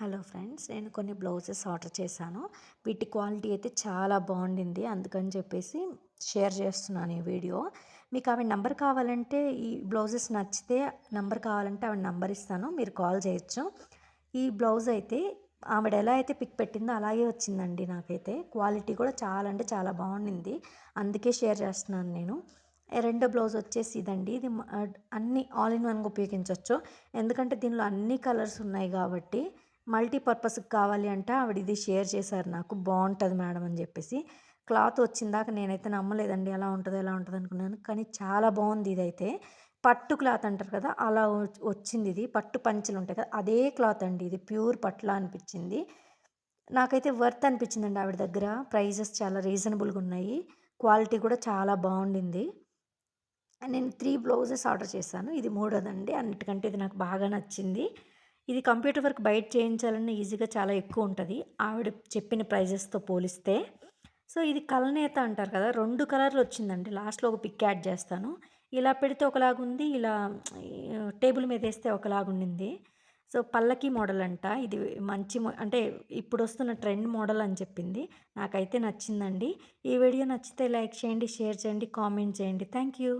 Hello friends నేను కొన్ని blouses order చేశాను. వీటి క్వాలిటీ అయితే చాలా బాగుండింది. అందుకని చెప్పేసి షేర్ చేస్తున్నాను ఈ వీడియో. మీకు ఆవిడ నెంబర్ కావాలంటే ఈ బ్లౌజెస్ నచ్చితే నెంబర్ కావాలంటే ఆవిడ నెంబర్ ఇస్తాను. మీరు కాల్ చేయొచ్చు. ఈ బ్లౌజ్ అయితే ఆవిడ ఎలా అయితే పిక్ పెట్టిందో అలాగే వచ్చిందండి నాకైతే. క్వాలిటీ కూడా చాలా అంటే చాలా బాగుండింది. అందుకే షేర్ చేస్తున్నాను నేను. రెండో బ్లౌజ్ వచ్చేసి ఇదండి. ఇది అన్ని ఆల్ ఇన్ వన్గా ఉపయోగించవచ్చు ఎందుకంటే దీనిలో అన్ని కలర్స్ ఉన్నాయి కాబట్టి మల్టీపర్పస్కి కావాలి అంటే. ఆవిడ ఇది షేర్ చేశారు నాకు. బాగుంటుంది మేడం అని చెప్పేసి. క్లాత్ వచ్చిందాక నేనైతే నమ్మలేదండి. ఎలా ఉంటుందో ఎలా ఉంటుంది అనుకున్నాను. కానీ చాలా బాగుంది ఇదైతే. పట్టు క్లాత్ అంటారు కదా అలా వచ్చింది ఇది. పట్టు పంచలు ఉంటాయి కదా అదే క్లాత్ అండి ఇది. ప్యూర్ పట్ల అనిపించింది. నాకైతే వర్త్ అనిపించిందండి ఆవిడ దగ్గర. ప్రైజెస్ చాలా రీజనబుల్గా ఉన్నాయి. క్వాలిటీ కూడా చాలా బాగుండింది నేను త్రీ బ్లౌజెస్ ఆర్డర్ చేశాను. ఇది మూడోదండి. అన్నిటికంటే ఇది నాకు బాగా నచ్చింది. ఇది కంప్యూటర్ వర్క్ బయట చేయించాలన్నా ఈజీగా చాలా ఎక్కువ ఉంటుంది. ఆవిడ చెప్పిన ప్రైజెస్తో పోలిస్తే. సో ఇది కలనేత అంటారు కదా రెండు కలర్లు వచ్చిందండి. లాస్ట్లో ఒక పిక్ యాడ్ చేస్తాను. ఇలా పెడితే ఒకలాగుంది ఇలా టేబుల్ మీద వేస్తే ఒకలాగుండింది సో పల్లకి మోడల్ అంట. ఇది మంచి అంటే ఇప్పుడు వస్తున్న ట్రెండ్ మోడల్ అని చెప్పింది. నాకైతే నచ్చిందండి. ఈ వీడియో నచ్చితే లైక్ చేయండి షేర్ చేయండి కామెంట్ చేయండి. Thank you.